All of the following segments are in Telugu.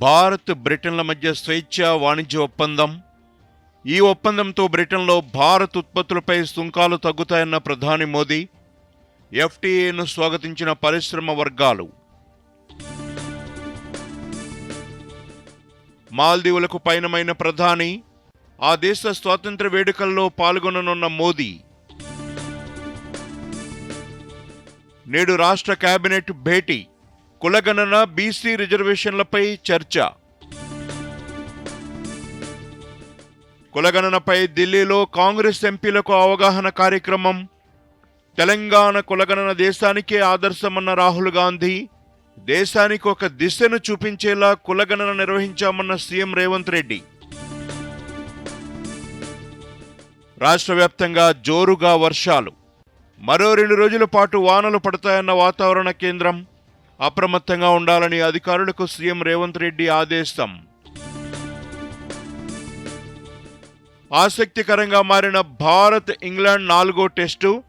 భారత్ బ్రిటన్ల మధ్య స్వేచ్ఛ వాణిజ్య ఒప్పందం. ఈ ఒప్పందంతో బ్రిటన్లో భారత్ ఉత్పత్తులపై సుంకాలు తగ్గుతాయన్న ప్రధాని మోదీ ఎఫ్టీఏను స్వాగతించిన పరిశ్రమ వర్గాలు. మాల్దీవులకు పయనమైన ప్రధాని ఆ దేశ స్వాతంత్ర వేడుకల్లో పాల్గొననున్న మోదీ. నేడు రాష్ట్ర కేబినెట్ భేటీ. కులగణన బీసీ రిజర్వేషన్లపై చర్చ. కులగణనపై ఢిల్లీలో కాంగ్రెస్ ఎంపీలకు అవగాహన కార్యక్రమం. తెలంగాణ కులగణన దేశానికే ఆదర్శమన్న రాహుల్ గాంధీ దేశానికి ఒక దిశను చూపించేలా కులగణన నిర్వహించామన్న సీఎం రేవంత్ రెడ్డి. రాష్ట్ర వ్యాప్తంగా జోరుగా వర్షాలు. మరో రెండు రోజుల పాటు వానలు పడతాయన్న వాతావరణ కేంద్రం. అప్రమత్తంగా ఉండాలని అధికారులకు సీఎం రేవంత్ రెడ్డి ఆదేశం ఆసక్తికరంగా మారిన భారత్ ఇంగ్లాండ్ నాలుగో టెస్టు.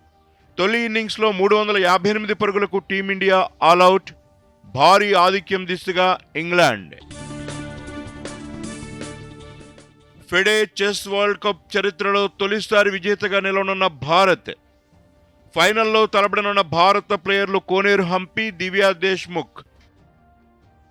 తొలి ఇన్నింగ్స్లో మూడు వందల యాభై ఎనిమిది పరుగులకు టీమిండియా ఆల్అవుట్ భారీ ఆధిక్యం దిశగా England. FIDE chess world cup చరిత్రలో తొలిసారి విజేతగా నిలవనున్న భారత్ ఫైనల్లో తలపడనున్న భారత ప్లేయర్లు కోనేరు హంపి దివ్యా దేశ్ముఖ్.